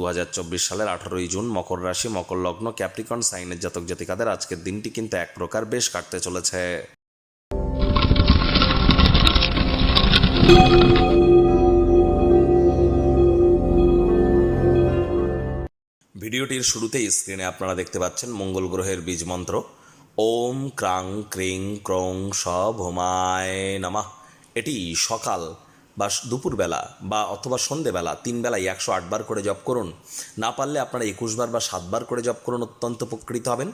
দু হাজার চব্বিশ সালের আঠারোই জুন মকর রাশি, মকর লগ্ন, ক্যাপ্রিকন, সাইনের জাতক জাতিকাদের আজকের দিনটি কিন্তু এক প্রকার বেশ কাটতে চলেছে। ভিডিওটির শুরুতেই স্ক্রিনে আপনারা দেখতে পাচ্ছেন মঙ্গল গ্রহের বীজ মন্ত্র। ওম ক্রাং ক্রিং ক্রং স ভোমায় নামা। এটি সকাল বা দুপুরবেলা বা অথবা সন্ধেবেলা তিন বেলায় একশো আটবার করে জপ করুন। না পারলে আপনারা একুশবার বা সাতবার করে জপ করুন, অত্যন্ত উপকৃত হবেন।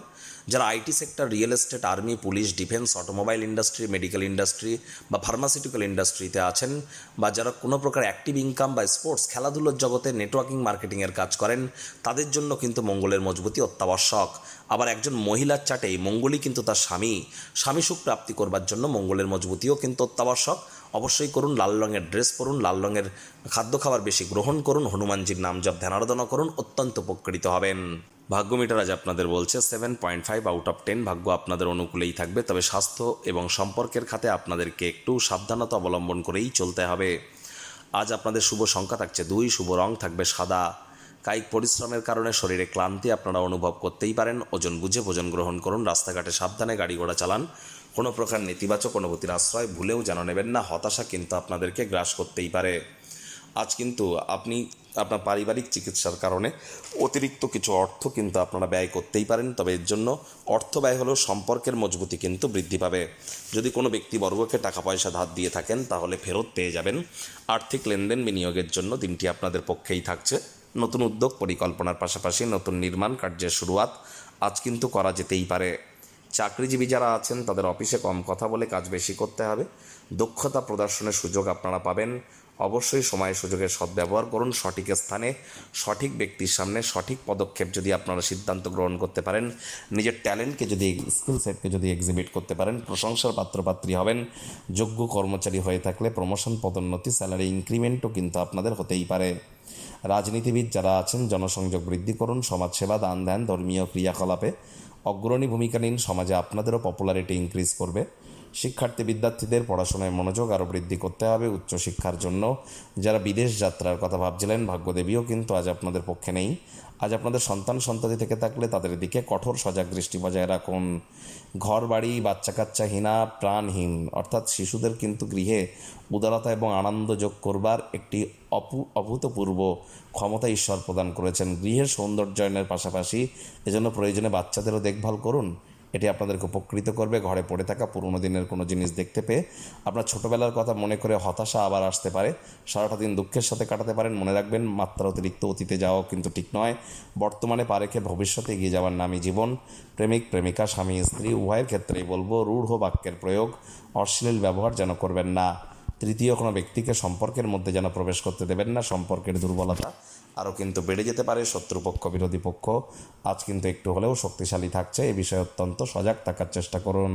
যারা IT sector, real estate, army, police, defence, automobile industry, medical industry বা ফার্মাসিউটিক্যাল ইন্ডাস্ট্রিতে আছেন বা যারা কোনো প্রকার অ্যাক্টিভ ইনকাম বা স্পোর্টস, খেলাধুলোর জগতে নেটওয়ার্কিং, মার্কেটিংয়ের কাজ করেন, তাদের জন্য কিন্তু মঙ্গলের মজবুতি অত্যাবশ্যক। আবার একজন মহিলার চাটে মঙ্গলই কিন্তু তার স্বামী। স্বামী সুখ প্রাপ্তি করবার জন্য মঙ্গলের মজবুতিও কিন্তু অত্যাবশ্যক। অবশ্যই করুন, লাল রঙের ড্রেস পরুন, লাল রঙের খাদ্য খাবার বেশি গ্রহণ করুন, হনুমানজির নাম জপ ধ্যানারাধনা করুন, অত্যন্ত উপকৃত হবেন। ভাগ্য মিটার আজ আপনাদের বলছে seven point five out of ten ভাগ্য আপনাদের অনুকূলেই থাকবে, তবে স্বাস্থ্য এবং সম্পর্কের খাতে আপনাদেরকে একটু সাবধানতা অবলম্বন করেই চলতে হবে। আজ আপনাদের শুভ সংখ্যা থাকছে দুই, শুভ রং থাকবে সাদা। কায়িক পরিশ্রমের কারণে শরীরে ক্লান্তি আপনারা অনুভব করতেই পারেন, ওজন বুঝে ভোজন গ্রহণ করুন, রাস্তাঘাটে সাবধানে গাড়ি ঘোড়া চালান কোনো প্রকার নেতিবাচক অনুভূতির আশ্রয় ভুলেও যেন নেবেন না, হতাশা কিন্তু আপনাদেরকে গ্রাস করতেই পারে। আজ কিন্তু আপনি আপনার পারিবারিক চিকিৎসার কারণে অতিরিক্ত কিছু অর্থ কিন্তু আপনারা ব্যয় করতেই পারেন, তবে এর জন্য অর্থ ব্যয় হলেও সম্পর্কের মজবুতি কিন্তু বৃদ্ধি পাবে। যদি কোনো ব্যক্তিবর্গকে টাকা পয়সা ধার দিয়ে থাকেন, তাহলে ফেরত পেয়ে যাবেন। আর্থিক লেনদেন বিনিয়োগের জন্য দিনটি আপনাদের পক্ষেই থাকছে। নতুন উদ্যোগ, পরিকল্পনার পাশাপাশি নতুন নির্মাণ কার্যের শুরুয়াত আজ কিন্তু করা যেতেই পারে। চাকরিজীবী যারা আছেন, তাদের অফিসে কম কথা বলে কাজ বেশি করতে হবে। দক্ষতা প্রদর্শনের সুযোগ আপনারা পাবেন। অবশ্যই সময় সুযোগের সদ্ব্যবহার করুন। সঠিক স্থানে, সঠিক ব্যক্তির সামনে, সঠিক পদক্ষেপ যদি আপনারা সিদ্ধান্ত গ্রহণ করতে পারেন, নিজের ট্যালেন্টকে যদি, স্কিল সেটকে যদি এক্সিবিট করতে পারেন, প্রশংসার পাত্রপাত্রী হবেন। যোগ্য কর্মচারী হয়ে থাকলে প্রমোশন পদোন্নতি স্যালারি ইনক্রিমেন্টও কিন্তু আপনাদের হতেই পারে। রাজনীতিবিদ যারা আছেন, জনসংযোগ বৃদ্ধি করুন। সমাজসেবা, দান ধ্যান, ধর্মীয় ক্রিয়াকলাপে অগ্রণী ভূমিকা নিন, সমাজে আপনাদেরও পপুলারিটি ইনক্রিজ করবে। শিক্ষার্থী, বিদ্যার্থীদের পড়াশোনায় মনোযোগ আরও বৃদ্ধি করতে হবে উচ্চশিক্ষার জন্য। যারা বিদেশ যাত্রার কথা ভাবছিলেন, ভাগ্যদেবীও কিন্তু আজ আপনাদের পক্ষে নেই। আজ আপনাদের সন্তান, সন্ততি থেকে থাকলে তাদের দিকে কঠোর সজাগ দৃষ্টি বজায় রাখুন। ঘর বাড়ি বাচ্চা হীনা, প্রাণহীন, অর্থাৎ শিশুদের কিন্তু গৃহে উদারতা এবং আনন্দ যোগ করবার একটি অপু, অভূতপূর্ব ক্ষমতা ঈশ্বর প্রদান করেছেন। গৃহের সৌন্দর্যায়নের পাশাপাশি এজন্য প্রয়োজনে বাচ্চাদেরও দেখভাল করুন। এটি আপনাদেরকে উপকৃত করবে। ঘরে পড়ে থাকা পুরনো দিনের কোনো জিনিস দেখতে পেয়ে আপনার ছোটোবেলার কথা মনে করে হতাশা আবার আসতে পারে। সারাটা দিন দুঃখের সাথে কাটাতে পারেন, মনে রাখবেন মাত্রা অতিরিক্ত অতীতে যাও কিন্তু ঠিক নয়। বর্তমানে পা রেখে ভবিষ্যতে এগিয়ে যাওয়ার নামই জীবন, প্রেমিক, প্রেমিকা, স্বামী, স্ত্রী, উভয়ের ক্ষেত্রেই বলব রূঢ় বাক্যের প্রয়োগ। অশ্লীল ব্যবহার যেন করবেন না। তৃতীয় কোনো ব্যক্তিকে সম্পর্কের মধ্যে যেন প্রবেশ করতে দেবেন না, সম্পর্কের দুর্বলতা আরও কিন্তু বেড়ে যেতে পারে, শত্রুপক্ষ, বিরোধী পক্ষ। আজ কিন্তু একটু হলেও শক্তিশালী থাকছে, এ বিষয়ে অত্যন্ত সজাগ থাকার চেষ্টা করুন।